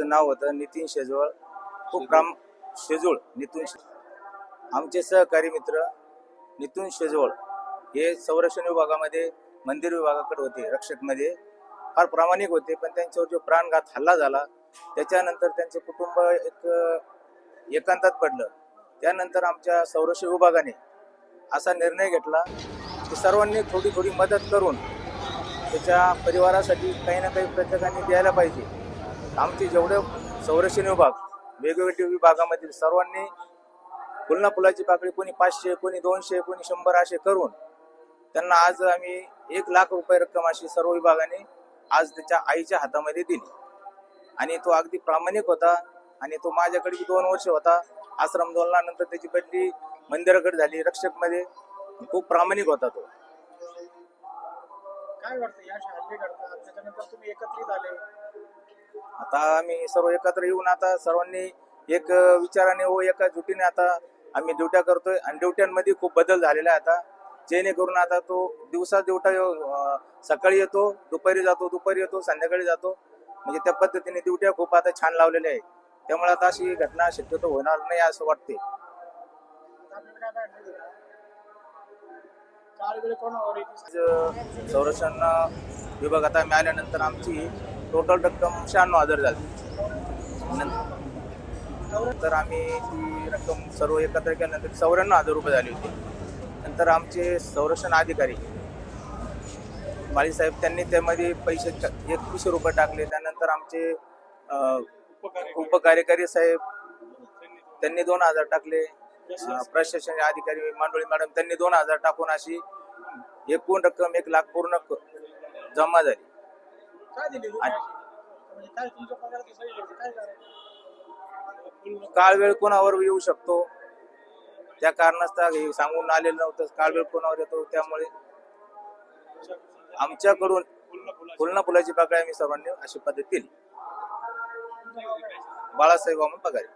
नाव होतं नितीन शेजवळ. खूप प्राम शेजूळ नितून आमचे सहकारी मित्र नितून शेजवळ हे संरक्षण विभागामध्ये मंदिर विभागाकडे होते रक्षकमध्ये. फार प्रामाणिक होते पण त्यांच्यावर जो प्राणघात हल्ला झाला त्याच्यानंतर त्यांचे कुटुंब एक एकांतात पडलं. त्यानंतर आमच्या संरक्षण विभागाने असा निर्णय घेतला की सर्वांनी थोडी थोडी मदत करून त्याच्या परिवारासाठी काही ना काही प्रत्येकाने द्यायला पाहिजे. आमचे जेवढे संरक्षण विभाग वेगवेगळ्या विभागामधील सर्वांनी फुलना फुलाची पाकळी कोणी पाचशे कोणी दोनशे कोणी शंभर असे करून त्यांना आज आम्ही एक लाख रुपये रक्कम अशी सर्व विभागाने आज त्याच्या आईच्या हातामध्ये दिली. आणि तो अगदी प्रामाणिक होता. आणि तो माझ्याकडे दोन वर्ष होता. आश्रम नंतर त्याची बदली मंदिराकडे झाली रक्षकमध्ये. खूप प्रामाणिक होता तो. काय वाटतं या अशा हल्ले घडतात? त्याच्यानंतर तुम्ही एकत्रित आले. आता आम्ही सर्व एकत्र येऊन आता सर्वांनी एक विचाराने व एका जुटीने आता आम्ही ड्युट्या करतोय. आणि ड्युट्यांमध्ये खूप बदल झालेला आहे आता. जेणेकरून आता तो दिवसा ड्युटा सकाळी येतो दुपारी जातो दुपारी येतो संध्याकाळी जातो. म्हणजे त्या पद्धतीने ड्युट्या खूप आता छान लावलेल्या आहेत. त्यामुळे आता अशी घटना शक्यतो होणार नाही असं वाटते संरक्षण विभाग आता मिळाल्यानंतर आमची टोटल रक्कम शहाण्णव हजार झाली. नंतर आम्ही ती रक्कम सर्व एकत्र केल्यानंतर चौऱ्याण्णव हजार रुपये झाली होती. नंतर आमचे संरक्षण अधिकारी माळीसाहेब त्यांनी त्यामध्ये पैसे एकवीसशे रुपये टाकले. त्यानंतर आमचे उपकार्यकारी. साहेब त्यांनी दोन हजार टाकले. प्रशासन अधिकारी मांडोळी मॅडम त्यांनी दोन हजार टाकून अशी एकूण रक्कम एक लाख पूर्ण जमा झाली? म्हणजे काळ वेळ कोणावर येऊ शकतो? त्या कारणास्तव हे सांगून आलेलं नव्हतं. काळ वेळ कोणावर येतो? त्यामुळे आमच्याकडून फुलना फुलाची. पाकळी आम्ही सर्वांनी अशी पद्धत केली. बाळासाहेब अमन पगारे